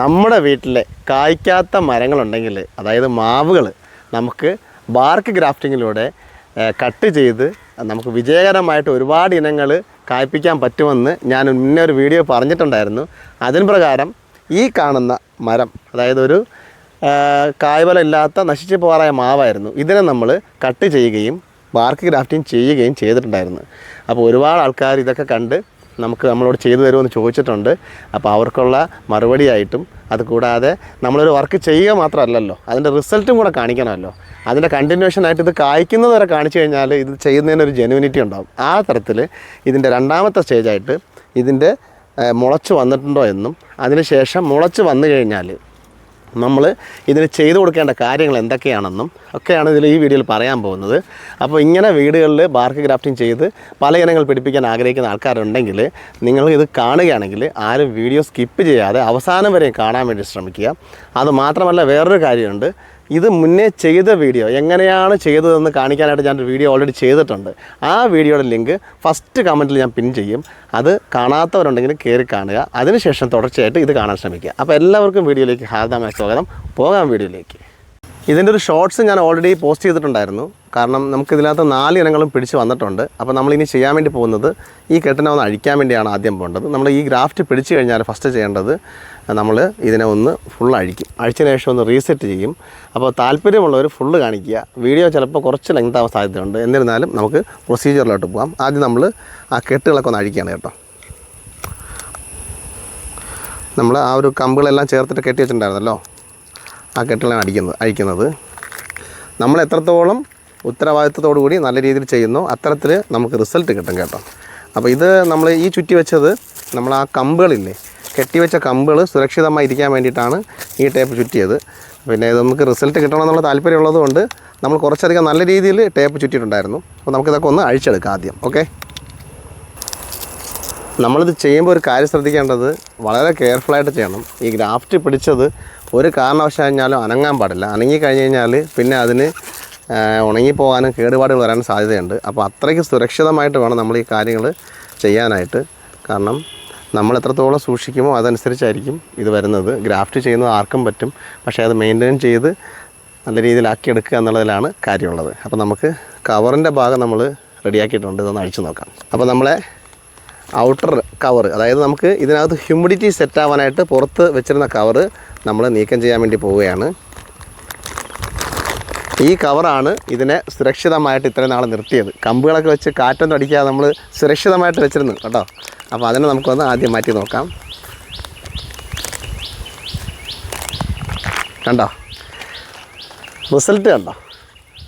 നമ്മുടെ വീട്ടിലെ കായ്ക്കാത്ത മരങ്ങളുണ്ടെങ്കിൽ അതായത് മാവുകൾ നമുക്ക് ബാർക്ക് ഗ്രാഫ്റ്റിങ്ങിലൂടെ കട്ട് ചെയ്ത് നമുക്ക് വിജയകരമായിട്ട് ഒരുപാട് ഇനങ്ങൾ കായ്പ്പിക്കാൻ പറ്റുമെന്ന് ഞാൻ മുന്നേ ഒരു വീഡിയോ പറഞ്ഞിട്ടുണ്ടായിരുന്നു. അതിന് പ്രകാരം ഈ കാണുന്ന മരം അതായത് ഒരു കായ്ഫലമില്ലാത്ത നശിച്ചു പോകാറായ മാവായിരുന്നു. ഇതിനെ നമ്മൾ കട്ട് ചെയ്യുകയും ബാർക്ക് ഗ്രാഫ്റ്റിംഗ് ചെയ്യുകയും ചെയ്തിട്ടുണ്ടായിരുന്നു. അപ്പോൾ ഒരുപാട് ആൾക്കാർ ഇതൊക്കെ കണ്ട് നമുക്ക് നമ്മളോട് ചെയ്തു തരുമെന്ന് ചോദിച്ചിട്ടുണ്ട്. അപ്പോൾ അവർക്കുള്ള മറുപടിയായിട്ടും അതുകൂടാതെ നമ്മളൊരു വർക്ക് ചെയ്യുക മാത്രമല്ലല്ലോ അതിന്റെ റിസൾട്ടും കൂടെ കാണിക്കണമല്ലോ. അതിന്റെ കണ്ടിന്യൂഷൻ ആയിട്ട് ഇത് കായ്ക്കുന്നത് വരെ കാണിച്ചു കഴിഞ്ഞാൽ ഇത് ചെയ്യുന്നതിനൊരു ജെനുവിനിറ്റി ഉണ്ടാകും ആ തരത്തിൽ ഇതിന്റെ രണ്ടാമത്തെ സ്റ്റേജായിട്ട് ഇതിന്റെ മുളച്ച് വന്നിട്ടുണ്ടോ എന്നും അതിനുശേഷം മുളച്ച് വന്നു കഴിഞ്ഞാൽ നമ്മൾ ഇതിന് ചെയ്തു കൊടുക്കേണ്ട കാര്യങ്ങൾ എന്തൊക്കെയാണെന്നും ഒക്കെയാണ് ഇതിൽ ഈ വീഡിയോയിൽ പറയാൻ പോകുന്നത്. അപ്പോൾ ഇങ്ങനെ വീടുകളിൽ ബാർക്ക് ഗ്രാഫ്റ്റിംഗ് ചെയ്ത് പല ഇനങ്ങൾ പിടിപ്പിക്കാൻ ആഗ്രഹിക്കുന്ന ആൾക്കാരുണ്ടെങ്കിൽ നിങ്ങൾ ഇത് കാണുകയാണെങ്കിൽ ആരും വീഡിയോ സ്കിപ്പ് ചെയ്യാതെ അവസാനം വരെ കാണാൻ വേണ്ടി ശ്രമിക്കുക. അത് മാത്രമല്ല വേറൊരു കാര്യമുണ്ട്. ഇത് മുന്നേ ചെയ്ത വീഡിയോ. എങ്ങനെയാണ് ചെയ്തതെന്ന് കാണിക്കാനായിട്ട് ഞാനൊരു വീഡിയോ ഓൾറെഡി ചെയ്തിട്ടുണ്ട്. ആ വീഡിയോയുടെ ലിങ്ക് ഫസ്റ്റ് കമന്റിൽ ഞാൻ പിൻ ചെയ്യും. അത് കാണാത്തവരുണ്ടെങ്കിൽ കയറി കാണുക. അതിനുശേഷം തുടർച്ചയായിട്ട് ഇത് കാണാൻ ശ്രമിക്കുക. അപ്പോൾ എല്ലാവർക്കും വീഡിയോയിലേക്ക് ഹാർദമായ സ്വാഗതം. പോകാം വീഡിയോയിലേക്ക്. ഇതിന്റെ ഒരു ഷോർട്സ് ഞാൻ ഓൾറെഡി പോസ്റ്റ് ചെയ്തിട്ടുണ്ടായിരുന്നു. കാരണം നമുക്കിതിനകത്ത് നാല് ഇനങ്ങളും പിടിച്ച് വന്നിട്ടുണ്ട്. അപ്പോൾ ഇനി ചെയ്യാൻ വേണ്ടി പോകുന്നത് ഈ കെട്ടിനെ ഒന്ന് അഴിക്കാൻ വേണ്ടിയാണ് ആദ്യം പോകേണ്ടത്. നമ്മൾ ഈ ഗ്രാഫ്റ്റ് പിടിച്ചു കഴിഞ്ഞാൽ ഫസ്റ്റ് ചെയ്യേണ്ടത് നമ്മൾ ഇതിനെ ഒന്ന് ഫുൾ അഴിക്കും. അഴിച്ചതിന് ശേഷം ഒന്ന് റീസെറ്റ് ചെയ്യും. അപ്പോൾ താല്പര്യമുള്ളവർ ഫുള്ള് കാണിക്കുക. വീഡിയോ ചിലപ്പോൾ കുറച്ച് ലെങ്ത് ആവാൻ സാധ്യതയുണ്ട്. എന്നിരുന്നാലും നമുക്ക് പ്രൊസീജിയറിലോട്ട് പോകാം ആദ്യം നമ്മൾ ആ കെട്ടുകളൊക്കെ ഒന്ന് അഴിക്കുകയാണ് കേട്ടോ. നമ്മൾ ആ ഒരു കമ്പുകളെല്ലാം ചേർത്തിട്ട് കെട്ടി വെച്ചിട്ടുണ്ടായിരുന്നല്ലോ? ആ കെട്ടിലാണ് അടിക്കുന്നത് അഴിക്കുന്നത്. നമ്മൾ എത്രത്തോളം ഉത്തരവാദിത്തത്തോടു കൂടി നല്ല രീതിയിൽ ചെയ്യുന്നു അത്തരത്തിൽ നമുക്ക് റിസൾട്ട് കിട്ടും കേട്ടോ. അപ്പോൾ ഇത് നമ്മൾ ഈ ചുറ്റി വെച്ചത് നമ്മൾ ആ കമ്പുകളില്ലേ കെട്ടിവെച്ച കമ്പുകൾ സുരക്ഷിതമായി ഇരിക്കാൻ വേണ്ടിയിട്ടാണ് ഈ ടേപ്പ് ചുറ്റിയത്. പിന്നെ ഇത് നമുക്ക് റിസൾട്ട് കിട്ടണമെന്നുള്ള താല്പര്യമുള്ളത് കൊണ്ട് നമ്മൾ കുറച്ചധികം നല്ല രീതിയിൽ ടേപ്പ് ചുറ്റിയിട്ടുണ്ടായിരുന്നു. അപ്പോൾ നമുക്കിതൊക്കെ ഒന്ന് അഴിച്ചെടുക്കാം ആദ്യം ഓക്കെ നമ്മളിത് ചെയ്യുമ്പോൾ ഒരു കാര്യം ശ്രദ്ധിക്കേണ്ടത് വളരെ കെയർഫുള്ളായിട്ട് ചെയ്യണം. ഈ ഗ്രാഫ്റ്റ് പിടിച്ചത് ഒരു കാരണവശാലും അനങ്ങാൻ പാടില്ല. അനങ്ങി കഴിഞ്ഞ് കഴിഞ്ഞാൽ പിന്നെ അതിന് ഉണങ്ങി ഉണങ്ങിപ്പോകാനും കേടുപാടുകൾ വരാൻ സാധ്യതയുണ്ട്. അപ്പോൾ അത്രയ്ക്ക് സുരക്ഷിതമായിട്ട് വേണം നമ്മൾ ഈ കാര്യങ്ങൾ ചെയ്യാനായിട്ട്. കാരണം നമ്മൾ എത്രത്തോളം സൂക്ഷിക്കുമോ അതനുസരിച്ചായിരിക്കും ഇത് വരുന്നത്. ഗ്രാഫ്റ്റ് ചെയ്യുന്നത് ആർക്കും പറ്റും. പക്ഷേ അത് മെയിന്റെയിൻ ചെയ്ത് നല്ല രീതിയിലാക്കി എടുക്കുക എന്നുള്ളതിലാണ് കാര്യമുള്ളത്. അപ്പോൾ നമുക്ക് കവറിന്റെ ഭാഗം നമ്മൾ റെഡിയാക്കിയിട്ടുണ്ട്. ഇതൊന്ന് അഴിച്ചു നോക്കാം. അപ്പോൾ നമ്മളെ ഔട്ടർ കവർ അതായത് നമുക്ക് ഇതിനകത്ത് ഹ്യൂമിഡിറ്റി സെറ്റ് ആവാനായിട്ട് പുറത്ത് വെച്ചിരുന്ന കവർ നമ്മൾ നീക്കം ചെയ്യാൻ വേണ്ടി പോവുകയാണ്. ഈ കവറാണ് ഇതിനെ സുരക്ഷിതമായിട്ട് ഇത്രയും നാൾ നിർത്തിയത്. കമ്പുകളൊക്കെ വെച്ച് കാറ്റൊന്നും അടിക്കാതെ നമ്മൾ സുരക്ഷിതമായിട്ട് വെച്ചിരുന്നു കേട്ടോ. അപ്പോൾ അതിനെ നമുക്കൊന്ന് ആദ്യം മാറ്റി നോക്കാം. കണ്ടോ? റിസൾട്ട് കണ്ടോ?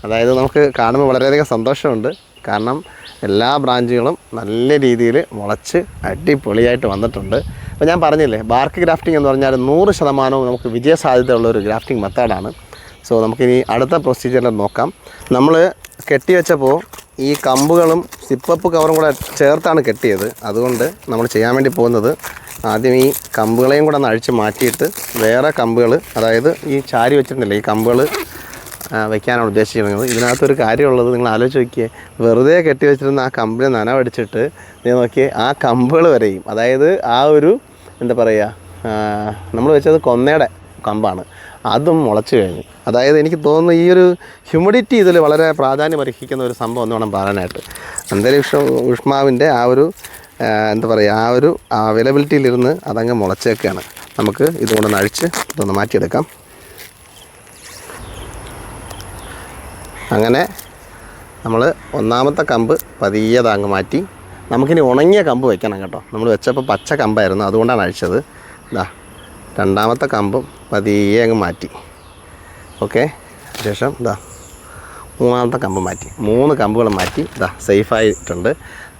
അതായത് നമുക്ക് കാണുമ്പോൾ വളരെയധികം സന്തോഷമുണ്ട്. കാരണം എല്ലാ ബ്രാഞ്ചുകളും നല്ല രീതിയിൽ മുളച്ച് അടിപൊളിയായിട്ട് വന്നിട്ടുണ്ട്. അപ്പോൾ ഞാൻ പറഞ്ഞില്ലേ ബാർക്ക് ഗ്രാഫ്റ്റിംഗ് എന്ന് പറഞ്ഞാൽ നൂറ് ശതമാനവും നമുക്ക് വിജയ സാധ്യതയുള്ള ഒരു ഗ്രാഫ്റ്റിംഗ് മെത്തേഡാണ്. സോ നമുക്കിനി അടുത്ത പ്രൊസീജിയറിൽ നോക്കാം. നമ്മൾ കെട്ടിവെച്ചപ്പോൾ ഈ കമ്പുകളും സിപ്പപ്പ് കവറും കൂടെ ചേർത്താണ് കെട്ടിയത്. അതുകൊണ്ട് നമ്മൾ ചെയ്യാൻ വേണ്ടി പോകുന്നത് ആദ്യം ഈ കമ്പുകളെയും കൂടെ ഒന്ന് അഴിച്ച് മാറ്റിയിട്ട് വേറെ കമ്പുകൾ അതായത് ഈ ചാരി വെച്ചിരുന്നില്ല ഈ കമ്പുകൾ ആ, വെക്കാനാണ് ഉദ്ദേശിക്കുന്നത് ഇതിനകത്തൊരു കാര്യമുള്ളത് നിങ്ങൾ ആലോചിച്ച് നോക്കിയേ. വെറുതെ കെട്ടി വെച്ചിരുന്ന ആ കമ്പിനെ നനവടിച്ചിട്ട് നീ നോക്കിയേ ആ കമ്പുകൾ വരെയും അതായത് ആ ഒരു എന്താ പറയുക നമ്മൾ വെച്ചത് കൊന്നയുടെ കമ്പാണ്. അതും മുളച്ചു കഴിഞ്ഞു. അതായത് എനിക്ക് തോന്നുന്നു ഈ ഒരു ഹ്യൂമിഡിറ്റി ഇതിൽ വളരെ പ്രാധാന്യം അർഹിക്കുന്ന ഒരു സംഭവം എന്ന് വേണം പറയാനായിട്ട്. അന്തരീക്ഷ ഊഷ്മാവിന്റെ ആ ഒരു എന്താ പറയുക ആ ഒരു അവൈലബിലിറ്റിയിലിരുന്ന് അതങ്ങ് മുളച്ചേക്കാണ്. നമുക്ക് ഇതുകൊണ്ട് അഴിച്ച് ഇതൊന്ന് മാറ്റിയെടുക്കാം. അങ്ങനെ നമ്മൾ ഒന്നാമത്തെ കമ്പ് പതിയെ താങ്ങ് മാറ്റി. നമുക്കിനി ഉണങ്ങിയ കമ്പ് വെക്കണം കേട്ടോ. നമ്മൾ വെച്ചപ്പോൾ പച്ച കമ്പായിരുന്നു അതുകൊണ്ടാണ് അഴിച്ചത്. ഇതാ രണ്ടാമത്തെ കമ്പും പതിയെ അങ്ങ് മാറ്റി. ഓക്കെ ശേഷം ഇതാ മൂന്നാമത്തെ കമ്പ് മാറ്റി. മൂന്ന് കമ്പുകൾ മാറ്റി ഇതാ സേഫായിട്ടുണ്ട്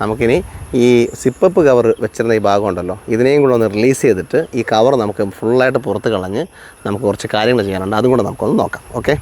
നമുക്കിനി ഈ സിപ്പപ്പ് കവർ വെച്ചിരുന്ന ഈ ഭാഗം ഉണ്ടല്ലോ ഇതിനെയും കൂടെ ഒന്ന് റിലീസ് ചെയ്തിട്ട് ഈ കവർ നമുക്ക് ഫുള്ളായിട്ട് പുറത്ത് കളഞ്ഞ് നമുക്ക് കുറച്ച് കാര്യങ്ങൾ ചെയ്യാനുണ്ട്. അതും കൂടെ നമുക്കൊന്ന് നോക്കാം. ഓക്കെ?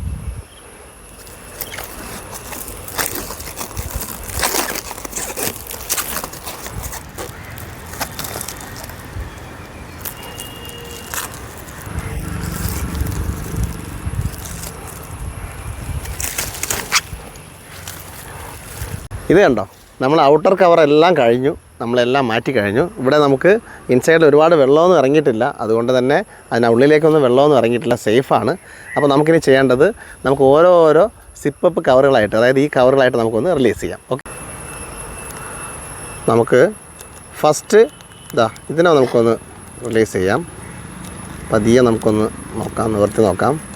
ഇത് കണ്ടോ? നമ്മൾ ഔട്ടർ കവറെല്ലാം കഴിഞ്ഞു. നമ്മളെല്ലാം മാറ്റി കഴിഞ്ഞു. ഇവിടെ നമുക്ക് ഇൻസൈഡിൽ ഒരുപാട് വെള്ളമൊന്നും ഇറങ്ങിയിട്ടില്ല. അതുകൊണ്ട് തന്നെ അതിനുള്ളിലേക്കൊന്നും വെള്ളമൊന്നും ഇറങ്ങിയിട്ടില്ല. സേഫാണ് അപ്പോൾ നമുക്കിനി ചെയ്യേണ്ടത് നമുക്ക് ഓരോ ഓരോ സിപ്പപ്പ് കവറുകളായിട്ട് അതായത് ഈ കവറുകളായിട്ട് നമുക്കൊന്ന് റിലീസ് ചെയ്യാം. ഓക്കെ നമുക്ക് ഫസ്റ്റ് ഇതാ ഇതിനെ നമുക്കൊന്ന് റിലീസ് ചെയ്യാം. പതിയെ നമുക്കൊന്ന് നോക്കാം നിവർത്തി നോക്കാം.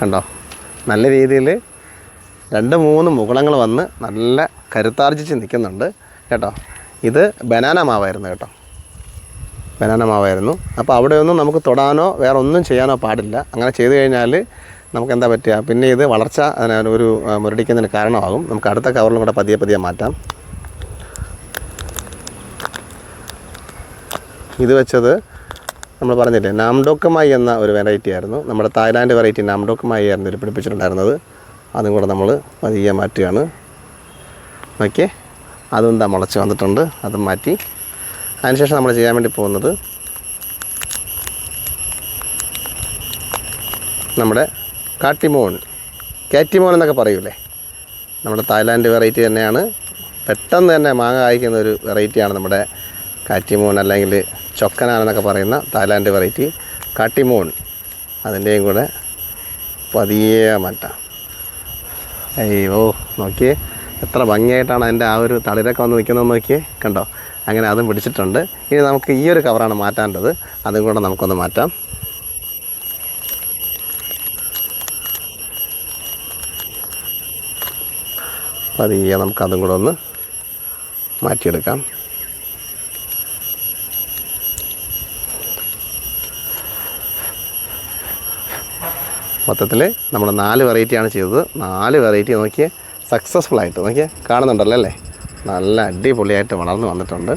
കണ്ടോ? നല്ല രീതിയിൽ രണ്ട് മൂന്ന് മുകുളങ്ങൾ വന്ന് നല്ല കരുത്താർജിച്ച് നിൽക്കുന്നുണ്ട്. കേട്ടോ? ഇത് ബനാന മാവായിരുന്നു കേട്ടോ. ബനാന മാവായിരുന്നു. അപ്പോൾ അവിടെയൊന്നും നമുക്ക് തൊടാനോ വേറെ ഒന്നും ചെയ്യാനോ പാടില്ല. അങ്ങനെ ചെയ്തു കഴിഞ്ഞാൽ നമുക്ക് എന്താ പറ്റുക പിന്നെ ഇത് വളർച്ച ഒരു മുരടിക്കുന്നതിന് കാരണമാകും. നമുക്ക് അടുത്ത കവറിലും കൂടെ പതിയെ പതിയെ മാറ്റാം. ഇത് വെച്ചത് നമ്മൾ പറഞ്ഞില്ലേ നാംഡോക്കമായി എന്ന ഒരു വെറൈറ്റി ആയിരുന്നു. നമ്മുടെ തായ്ലാൻഡ് വെറൈറ്റി നാംഡോക്കമായി ആയിരുന്നു ഇതിൽ പിടിപ്പിച്ചിട്ടുണ്ടായിരുന്നത്. അതും കൂടെ നമ്മൾ പതിയെ മാറ്റുകയാണ്. ഓക്കെ അതും എന്താ മുളച്ച് വന്നിട്ടുണ്ട് അതും മാറ്റി. അതിനുശേഷം നമ്മൾ ചെയ്യാൻ വേണ്ടി പോകുന്നത് നമ്മുടെ കാട്ടിമോൺ കാറ്റിമോൺ എന്നൊക്കെ പറയൂലേ? നമ്മുടെ തായ്ലാൻഡ് വെറൈറ്റി തന്നെയാണ്. പെട്ടെന്ന് തന്നെ മാങ്ങ കായ്ക്കുന്ന ഒരു വെറൈറ്റിയാണ് നമ്മുടെ കാറ്റിമോൺ അല്ലെങ്കിൽ ചൊക്കനാൻ എന്നൊക്കെ പറയുന്ന തായ്ലാൻഡ് വെറൈറ്റി കാട്ടിമോൺ. അതിന്റെയും കൂടെ പതിയെ മറ്റ. അയ്യോ നോക്കിയേ. എത്ര ഭംഗിയായിട്ടാണ് അതിന്റെ ആ ഒരു തളിരൊക്കെ വന്ന് നിൽക്കുന്നത് നോക്കിയേ. കണ്ടോ? അങ്ങനെ അതും പിടിച്ചിട്ടുണ്ട്. ഇനി നമുക്ക് ഈ ഒരു കവറാണ് മാറ്റാണ്ടത് അതും കൂടെ നമുക്കൊന്ന് മാറ്റാം. പതിയെ നമുക്കതും കൂടെ ഒന്ന് മാറ്റിയെടുക്കാം. മൊത്തത്തിൽ നമ്മൾ നാല് വെറൈറ്റിയാണ് ചെയ്തത്. നാല് വെറൈറ്റി നോക്കിയേ സക്സസ്ഫുൾ ആയിട്ട് നോക്കിയേ കാണുന്നുണ്ടല്ലോ അല്ലേ? നല്ല അടിപൊളിയായിട്ട് വളർന്നു വന്നിട്ടുണ്ട്.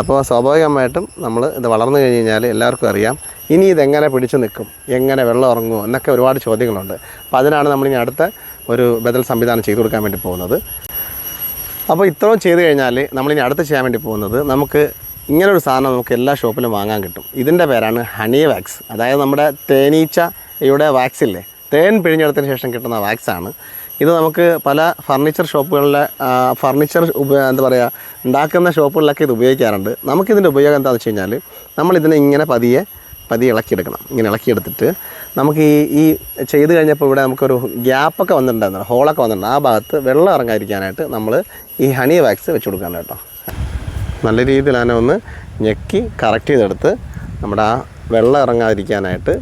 അപ്പോൾ സ്വാഭാവികമായിട്ടും നമ്മൾ ഇത് വളർന്നു കഴിഞ്ഞ് കഴിഞ്ഞാൽ എല്ലാവർക്കും അറിയാം ഇനി ഇതെങ്ങനെ പിടിച്ചു നിൽക്കും എങ്ങനെ വെള്ളം ഇറങ്ങുമോ എന്നൊക്കെ ഒരുപാട് ചോദ്യങ്ങളുണ്ട്. അപ്പോൾ അതിനാണ് ഇനി അടുത്ത ഒരു ബദൽ സംവിധാനം ചെയ്തു കൊടുക്കാൻ വേണ്ടി പോകുന്നത്. അപ്പോൾ ഇത്രയും ചെയ്തു കഴിഞ്ഞാൽ നമ്മളിനി അടുത്ത് ചെയ്യാൻ വേണ്ടി പോകുന്നത് നമുക്ക് ഇങ്ങനൊരു സാധനം നമുക്ക് എല്ലാ ഷോപ്പിലും വാങ്ങാൻ കിട്ടും. ഇതിന്റെ പേരാണ് ഹണി വാക്സ് അതായത് നമ്മുടെ തേനീച്ചയുടെ വാക്സ് ഇല്ലേ? തേൻ പിഴിഞ്ഞെടുത്തതിന് ശേഷം കിട്ടുന്ന വാക്സാണ് ഇത് നമുക്ക് പല ഫർണിച്ചർ ഷോപ്പുകളിലെ ഫർണിച്ചർ എന്താ പറയുക ഉണ്ടാക്കുന്ന ഷോപ്പുകളിലൊക്കെ ഇത് ഉപയോഗിക്കാറുണ്ട്. നമുക്കിതിന്റെ ഉപയോഗം എന്താണെന്ന് വെച്ച് കഴിഞ്ഞാൽ നമ്മളിതിനെ ഇങ്ങനെ പതിയെ പതിയെ ഇളക്കിയെടുക്കണം. ഇങ്ങനെ ഇളക്കിയെടുത്തിട്ട് നമുക്ക് ഈ ഈ ചെയ്ത് കഴിഞ്ഞപ്പോൾ ഇവിടെ നമുക്കൊരു ഗ്യാപ്പൊക്കെ വന്നിട്ടുണ്ടായിരുന്നു. ഹോളൊക്കെ വന്നിട്ടുണ്ട്. ആ ഭാഗത്ത് വെള്ളം ഇറങ്ങാതിരിക്കാനായിട്ട് നമ്മൾ ഈ ഹണി വാക്സ് വെച്ച് കൊടുക്കണം കേട്ടോ. നല്ല രീതിയിൽ അതിനെ ഒന്ന് ഞെക്കി കറക്റ്റ് ചെയ്തെടുത്ത് നമ്മുടെ ആ വെള്ളം ഇറങ്ങാതിരിക്കാനായിട്ട്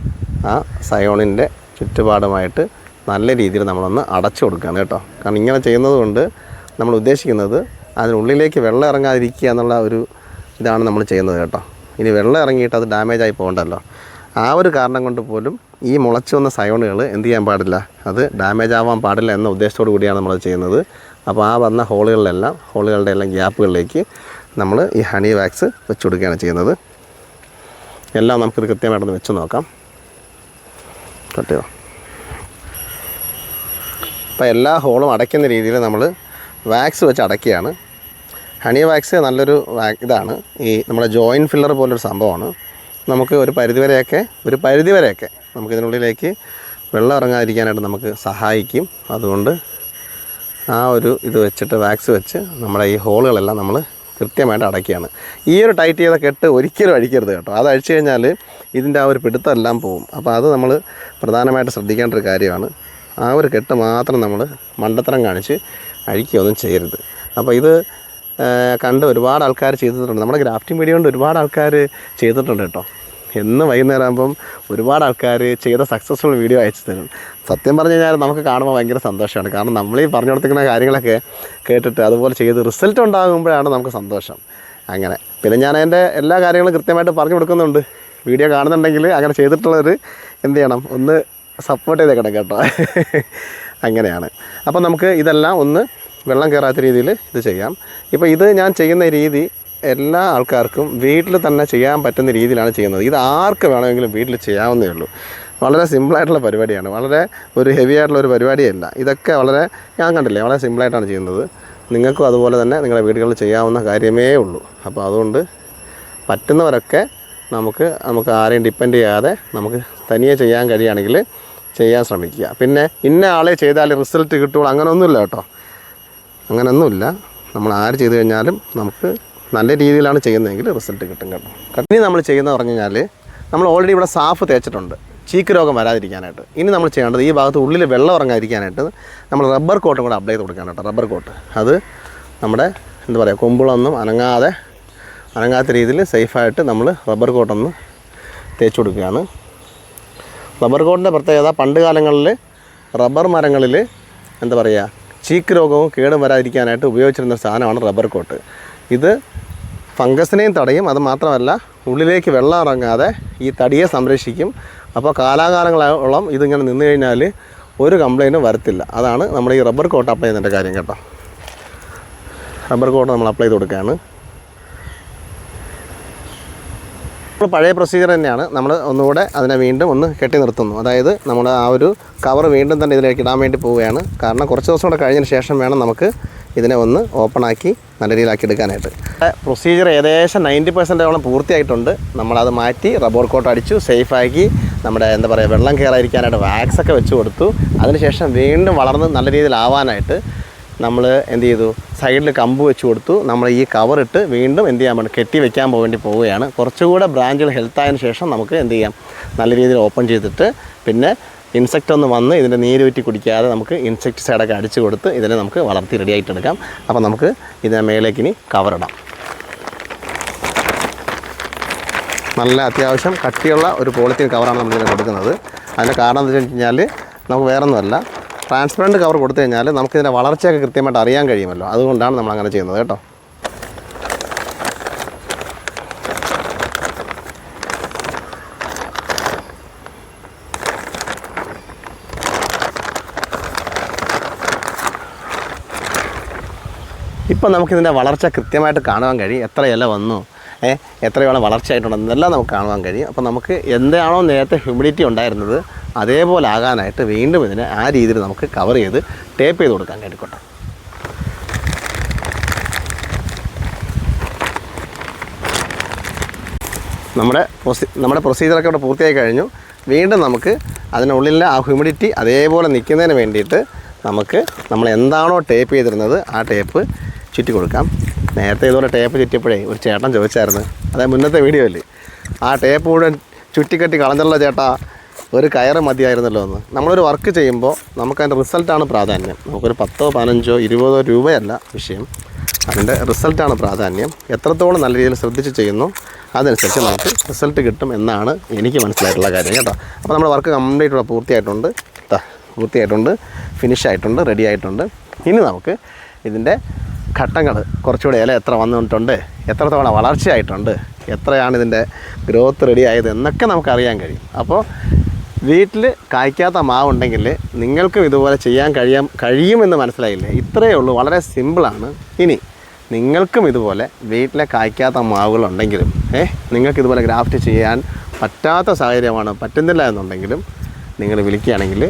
ആ സയോണിന്റെ ചുറ്റുപാടുമായിട്ട് നല്ല രീതിയിൽ നമ്മളൊന്ന് അടച്ചു കൊടുക്കുകയാണ് കേട്ടോ. കാരണം ഇങ്ങനെ ചെയ്യുന്നത് കൊണ്ട് നമ്മൾ ഉദ്ദേശിക്കുന്നത് അതിനുള്ളിലേക്ക് വെള്ളം ഇറങ്ങാതിരിക്കുക എന്നുള്ള ഒരു ഇതാണ് നമ്മൾ ചെയ്യുന്നത് കേട്ടോ. ഇനി വെള്ളം ഇറങ്ങിയിട്ട് അത് ഡാമേജ് ആയി പോകണ്ടല്ലോ. ആ ഒരു കാരണം കൊണ്ട് പോലും ഈ മുളച്ചു വന്ന സയോണുകൾ എന്ത് ചെയ്യാൻ പാടില്ല. അത് ഡാമേജ് ആവാൻ പാടില്ല എന്ന ഉദ്ദേശത്തോടു കൂടിയാണ് നമ്മൾ ചെയ്യുന്നത്. അപ്പോൾ ആ വന്ന ഹോളുകളിലെല്ലാം ഹോളുകളുടെ എല്ലാം ഗ്യാപ്പുകളിലേക്ക് നമ്മൾ ഈ ഹണി വാക്സ് വെച്ച് കൊടുക്കുകയാണ് ചെയ്യുന്നത്. എല്ലാം നമുക്കിത് കൃത്യമായിട്ടൊന്ന് വെച്ച് നോക്കാം. കട്ടിയോ അപ്പോൾ എല്ലാ ഹോളും അടയ്ക്കുന്ന രീതിയിൽ നമ്മൾ വാക്സ് വെച്ച് അടയ്ക്കുകയാണ്. ഹണി വാക്സ് നല്ലൊരു ഇതാണ്. ഈ നമ്മുടെ ജോയിൻ ഫില്ലർ പോലൊരു സംഭവമാണ്. നമുക്ക് ഒരു പരിധിവരെയൊക്കെ ഒരു പരിധിവരെയൊക്കെ നമുക്ക് ഇതിനുള്ളിലേക്ക് വെള്ളം ഇറങ്ങാതിരിക്കാനായിട്ട് നമുക്ക് സഹായിക്കും. അതുകൊണ്ട് ആ ഒരു ഇത് വെച്ചിട്ട് വാക്സ് വെച്ച് നമ്മുടെ ഈ ഹോളുകളെല്ലാം നമ്മൾ കൃത്യമായിട്ട് അടയ്ക്കുകയാണ്. ഈ ഒരു ടൈറ്റ് ചെയ്ത കെട്ട് ഒരിക്കലും അഴിക്കരുത് കേട്ടോ. അത് അഴിച്ചു കഴിഞ്ഞാൽ ഇതിന്റെ ആ ഒരു പിടുത്തമെല്ലാം പോവും. അപ്പോൾ അത് നമ്മൾ പ്രധാനമായിട്ട് ശ്രദ്ധിക്കേണ്ട ഒരു കാര്യമാണ്. ആ ഒരു കെട്ട് മാത്രം നമ്മൾ മണ്ടത്തരം കാണിച്ച് അഴിക്കുകയൊന്നും ചെയ്യരുത്. അപ്പോൾ ഇത് കണ്ട് ഒരുപാട് ആൾക്കാർ ചെയ്തിട്ടുണ്ട്. നമ്മുടെ ഗ്രാഫ്റ്റിംഗ് മീഡിയ കൊണ്ട് ഒരുപാട് ആൾക്കാർ ചെയ്തിട്ടുണ്ട് കേട്ടോ. എന്ന് വൈകുന്നേരം ആകുമ്പം ഒരുപാട് ആൾക്കാർ ചെയ്ത സക്സസ്ഫുൾ വീഡിയോ അയച്ചു തരും. സത്യം പറഞ്ഞു കഴിഞ്ഞാൽ നമുക്ക് കാണുമ്പോൾ ഭയങ്കര സന്തോഷമാണ്. കാരണം നമ്മൾ ഈ പറഞ്ഞു കൊടുത്തിരിക്കുന്ന കാര്യങ്ങളൊക്കെ കേട്ടിട്ട് അതുപോലെ ചെയ്ത് റിസൾട്ട് ഉണ്ടാകുമ്പോഴാണ് നമുക്ക് സന്തോഷം. അങ്ങനെ. പിന്നെ ഞാൻ അതിന്റെ എല്ലാ കാര്യങ്ങളും കൃത്യമായിട്ട് പറഞ്ഞു കൊടുക്കുന്നുണ്ട്. വീഡിയോ കാണുന്നുണ്ടെങ്കിൽ അങ്ങനെ ചെയ്തിട്ടുള്ളവർ എന്ത് ചെയ്യണം? ഒന്ന് സപ്പോർട്ട് ചെയ്തേക്കണം കേട്ടോ. അങ്ങനെയാണ്. അപ്പോൾ നമുക്ക് ഇതെല്ലാം ഒന്ന് വെള്ളം കയറാത്ത രീതിയിൽ ഇത് ചെയ്യാം. ഇപ്പോൾ ഇത് ഞാൻ ചെയ്യുന്ന രീതി എല്ലാ ആൾക്കാർക്കും വീട്ടിൽ തന്നെ ചെയ്യാൻ പറ്റുന്ന രീതിയിലാണ് ചെയ്യുന്നത്. ഇത് ആർക്ക് വേണമെങ്കിലും വീട്ടിൽ ചെയ്യാവുന്നേ ഉള്ളൂ. വളരെ സിമ്പിളായിട്ടുള്ള പരിപാടിയാണ്. വളരെ ഒരു ഹെവി ആയിട്ടുള്ള ഒരു പരിപാടിയല്ല. ഇതൊക്കെ വളരെ ഞാൻ കണ്ടില്ലേ വളരെ സിമ്പിളായിട്ടാണ് ചെയ്യുന്നത്. നിങ്ങൾക്കും അതുപോലെ തന്നെ നിങ്ങളുടെ വീടുകളിൽ ചെയ്യാവുന്ന കാര്യമേ ഉള്ളൂ. അപ്പോൾ അതുകൊണ്ട് പറ്റുന്നവരൊക്കെ നമുക്ക് നമുക്ക് ആരെയും ഡിപ്പെൻഡ് ചെയ്യാതെ നമുക്ക് തനിയെ ചെയ്യാൻ കഴിയുകയാണെങ്കിൽ ചെയ്യാൻ ശ്രമിക്കുക. പിന്നെ ഇന്ന ആളെ ചെയ്താൽ റിസൾട്ട് കിട്ടുള്ളൂ അങ്ങനെയൊന്നുമില്ല കേട്ടോ. അങ്ങനെയൊന്നുമില്ല നമ്മൾ ആര് ചെയ്തു കഴിഞ്ഞാലും നമുക്ക് നല്ല രീതിയിലാണ് ചെയ്യുന്നതെങ്കിൽ റിസൾട്ട് കിട്ടും കേട്ടോ. ഇനി നമ്മൾ ചെയ്യുന്നത് പറഞ്ഞു കഴിഞ്ഞാൽ നമ്മൾ ഓൾറെഡി ഇവിടെ സാഫ് തേച്ചിട്ടുണ്ട്. ചീക്ക് രോഗം വരാതിരിക്കാനായിട്ട്. ഇനി നമ്മൾ ചെയ്യേണ്ടത് ഈ ഭാഗത്ത് ഉള്ളിൽ വെള്ളം ഇറങ്ങാതിരിക്കാനായിട്ട് നമ്മൾ റബ്ബർ കോട്ടും കൂടെ അപ്ലൈ ചെയ്ത് കൊടുക്കാൻ കേട്ടോ റബ്ബർ കോട്ട് അത് നമ്മുടെ എന്താ പറയുക കൊമ്പുകളൊന്നും അനങ്ങാതെ അനങ്ങാത്ത രീതിയിൽ സേഫായിട്ട് നമ്മൾ റബ്ബർ കോട്ടൊന്ന് തേച്ച് കൊടുക്കുകയാണ്. റബ്ബർ കോട്ടിന്റെ പ്രത്യേകത പണ്ട് കാലങ്ങളിൽ റബ്ബർ മരങ്ങളിൽ എന്താ പറയുക ചീക്ക് രോഗവും കേടും വരാതിരിക്കാനായിട്ട് ഉപയോഗിച്ചിരുന്ന സാധനമാണ് റബ്ബർ കോട്ട് ഇത് ഫംഗസിനെയും തടയും. അത് മാത്രമല്ല ഉള്ളിലേക്ക് വെള്ളം ഇറങ്ങാതെ ഈ തടിയെ സംരക്ഷിക്കും. അപ്പോൾ കാലാകാലങ്ങളോളം ഇതിങ്ങനെ നിന്ന് കഴിഞ്ഞാൽ ഒരു കംപ്ലൈന്റും വരത്തില്ല. അതാണ് നമ്മൾ ഈ റബ്ബർ കോട്ട് അപ്ലൈ ചെയ്യുന്നതിന്റെ കാര്യം കേട്ടോ. റബ്ബർ കോട്ട് നമ്മൾ അപ്ലൈ ചെയ്ത് കൊടുക്കുകയാണ്. നമ്മൾ പഴയ പ്രൊസീജിയർ തന്നെയാണ്. നമ്മൾ ഒന്നുകൂടെ അതിനെ വീണ്ടും ഒന്ന് കെട്ടി നിർത്തുന്നു. അതായത് നമ്മൾ ആ ഒരു കവർ വീണ്ടും തന്നെ ഇതിലേക്ക് ഇടാൻ വേണ്ടി പോവുകയാണ്. കാരണം കുറച്ച് ദിവസം കൂടെ കഴിഞ്ഞതിന് ശേഷം വേണം നമുക്ക് ഇതിനെ ഒന്ന് ഓപ്പണാക്കി നല്ല രീതിയിലാക്കി എടുക്കാനായിട്ട് പ്രൊസീജിയർ ഏകദേശം നയന്റി പെർസെന്റോളം പൂർത്തിയായിട്ടുണ്ട്. നമ്മളത് മാറ്റി റബ്ബർ കോട്ട് അടിച്ചു സേഫാക്കി നമ്മുടെ എന്താ പറയുക വെള്ളം കയറാതിരിക്കാനായിട്ട് വാക്സ് ഒക്കെ വെച്ച് കൊടുത്തു. അതിനുശേഷം വീണ്ടും വളർന്ന് നല്ല രീതിയിലാവാനായിട്ട് നമ്മൾ എന്ത് ചെയ്തു? സൈഡിൽ കമ്പ് വെച്ച് കൊടുത്തു. നമ്മൾ ഈ കവറിട്ട് വീണ്ടും എന്ത് ചെയ്യാൻ വേണ്ടി കെട്ടി വെക്കാൻ പോകേണ്ടി പോവുകയാണ്. കുറച്ചുകൂടെ ബ്രാഞ്ചുകൾ ഹെൽത്ത് ആയതിനു ശേഷം നമുക്ക് എന്ത് ചെയ്യാം? നല്ല രീതിയിൽ ഓപ്പൺ ചെയ്തിട്ട് പിന്നെ ഇൻസെക്റ്റ് ഒന്ന് വന്ന് ഇതിന്റെ നീര് ഊറ്റി കുടിക്കാതെ നമുക്ക് ഇൻസെക്ടിസൈഡൊക്കെ അടിച്ചു കൊടുത്ത് ഇതിനെ നമുക്ക് വളർത്തി റെഡി ആയിട്ട് എടുക്കാം അപ്പോൾ നമുക്ക് ഇതിനെ മേലേക്ക് ഇനി കവറിടാം നല്ല അത്യാവശ്യം കട്ടിയുള്ള ഒരു പോളിത്തീൻ കവറാണ് നമ്മൾ നമ്മളിതിന് കൊടുക്കുന്നത്. അതിന്റെ കാരണം എന്താ വെച്ച് കഴിഞ്ഞാൽ നമുക്ക് വേറൊന്നുമല്ല. ട്രാൻസ്പെറന്റ് കവർ കൊടുത്തു കഴിഞ്ഞാൽ നമുക്കിതിന്റെ വളർച്ചയൊക്കെ കൃത്യമായിട്ട് അറിയാൻ കഴിയുമല്ലോ. അതുകൊണ്ടാണ് നമ്മൾ അങ്ങനെ ചെയ്യുന്നത് കേട്ടോ. ഇപ്പം നമുക്കിതിന്റെ വളർച്ച കൃത്യമായിട്ട് കാണുവാൻ കഴിയും. എത്ര ഇല വന്നു എത്രയോളം വളർച്ചയായിട്ടുണ്ടെന്നെല്ലാം നമുക്ക് കാണുവാൻ കഴിയും. അപ്പോൾ നമുക്ക് എന്താണോ നേരത്തെ ഹ്യൂമിഡിറ്റി ഉണ്ടായിരുന്നത് അതേപോലെ ആകാനായിട്ട് വീണ്ടും ഇതിനെ ആ രീതിയിൽ നമുക്ക് കവർ ചെയ്ത് ടേപ്പ് ചെയ്ത് കൊടുക്കാൻ കഴിക്കട്ടെ നമ്മുടെ പ്രൊസീ നമ്മുടെ പ്രൊസീജിയറൊക്കെ ഇവിടെ പൂർത്തിയായി കഴിഞ്ഞു. വീണ്ടും നമുക്ക് അതിനുള്ളിലെ ആ ഹ്യൂമിഡിറ്റി അതേപോലെ നിൽക്കുന്നതിന് വേണ്ടിയിട്ട് നമുക്ക് നമ്മൾ എന്താണോ ടേപ്പ് ചെയ്തിരുന്നത് ആ ടേപ്പ് ചുറ്റി കൊടുക്കാം. നേരത്തെ ഇതുപോലെ ടേപ്പ് ചുറ്റിയപ്പോഴേ ഒരു ചേട്ടൻ ചോദിച്ചായിരുന്നു. അതായത് മുന്നത്തെ വീഡിയോ അല്ലേ ആ ടേപ്പ് മുഴുവൻ ചുറ്റിക്കെട്ടി കളഞ്ഞുള്ള ചേട്ടാ ഒരു കയറ് മതിയായിരുന്നല്ലോ എന്ന്. നമ്മളൊരു വർക്ക് ചെയ്യുമ്പോൾ നമുക്കതിന്റെ റിസൾട്ടാണ് പ്രാധാന്യം. നമുക്കൊരു പത്തോ പതിനഞ്ചോ ഇരുപതോ രൂപയല്ല വിഷയം. അതിന്റെ റിസൾട്ടാണ് പ്രാധാന്യം. എത്രത്തോളം നല്ല രീതിയിൽ ശ്രദ്ധിച്ച് ചെയ്യുന്നു അതനുസരിച്ച് നമുക്ക് റിസൾട്ട് കിട്ടും എന്നാണ് എനിക്ക് മനസ്സിലായിട്ടുള്ള കാര്യം കേട്ടോ. അപ്പോൾ നമ്മുടെ വർക്ക് കംപ്ലീറ്റ് ഇവിടെ പൂർത്തിയായിട്ടുണ്ട്. പൂർത്തിയായിട്ടുണ്ട് ഫിനിഷ് ആയിട്ടുണ്ട് റെഡി ആയിട്ടുണ്ട്. ഇനി നമുക്ക് ഇതിന്റെ ഘട്ടങ്ങൾ കുറച്ചുകൂടെ ഇല എത്ര വന്നിട്ടുണ്ട് എത്രത്തോളം വളർച്ചയായിട്ടുണ്ട് എത്രയാണ് ഇതിന്റെ ഗ്രോത്ത് റെഡി ആയത് എന്നൊക്കെ നമുക്ക് അറിയാൻ കഴിയും. അപ്പോൾ വീട്ടിൽ കായ്ക്കാത്ത മാവുണ്ടെങ്കിൽ നിങ്ങൾക്കും ഇതുപോലെ ചെയ്യാൻ കഴിയാൻ കഴിയുമെന്ന് മനസ്സിലായില്ലേ? ഇത്രയേ ഉള്ളൂ വളരെ സിമ്പിളാണ് ഇനി നിങ്ങൾക്കും ഇതുപോലെ വീട്ടിലെ കായ്ക്കാത്ത മാവുകളുണ്ടെങ്കിലും ഏഹ് നിങ്ങൾക്ക് ഇതുപോലെ ഗ്രാഫ്റ്റ് ചെയ്യാൻ പറ്റാത്ത സാഹചര്യമാണ് പറ്റുന്നില്ല എന്നുണ്ടെങ്കിലും നിങ്ങൾ വിളിക്കുകയാണെങ്കിൽ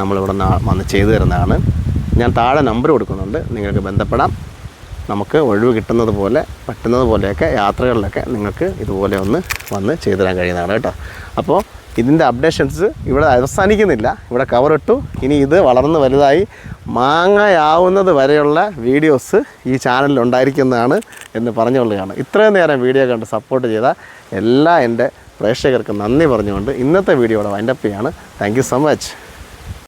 നമ്മളിവിടെ വന്ന് ചെയ്തു തരുന്നതാണ്. ഞാൻ താഴെ നമ്പർ കൊടുക്കുന്നുണ്ട് നിങ്ങൾക്ക് ബന്ധപ്പെടാം. നമുക്ക് ഒഴിവ് കിട്ടുന്നത് പോലെ പറ്റുന്നത് പോലെയൊക്കെ യാത്രകളിലൊക്കെ നിങ്ങൾക്ക് ഇതുപോലെ ഒന്ന് വന്ന് ചെയ്തു തരാൻ കഴിയുന്നതാണ് കേട്ടോ. അപ്പോൾ ഇതിന്റെ അപ്ഡേഷൻസ് ഇവിടെ അവസാനിക്കുന്നില്ല. ഇവിടെ കവറിട്ടു ഇനി ഇത് വളർന്ന് വലുതായി മാങ്ങയാവുന്നത് വരെയുള്ള വീഡിയോസ് ഈ ചാനലിൽ ഉണ്ടായിരിക്കുന്നതാണ് എന്ന് പറഞ്ഞുകൊള്ളുകയാണ്. ഇത്രയും നേരം വീഡിയോ കണ്ട് സപ്പോർട്ട് ചെയ്ത എല്ലാ എന്റെ പ്രേക്ഷകർക്കും നന്ദി പറഞ്ഞുകൊണ്ട് ഇന്നത്തെ വീഡിയോ ഇവിടെ വൈൻഡപ്പ് ചെയ്യാണ്. Thank so much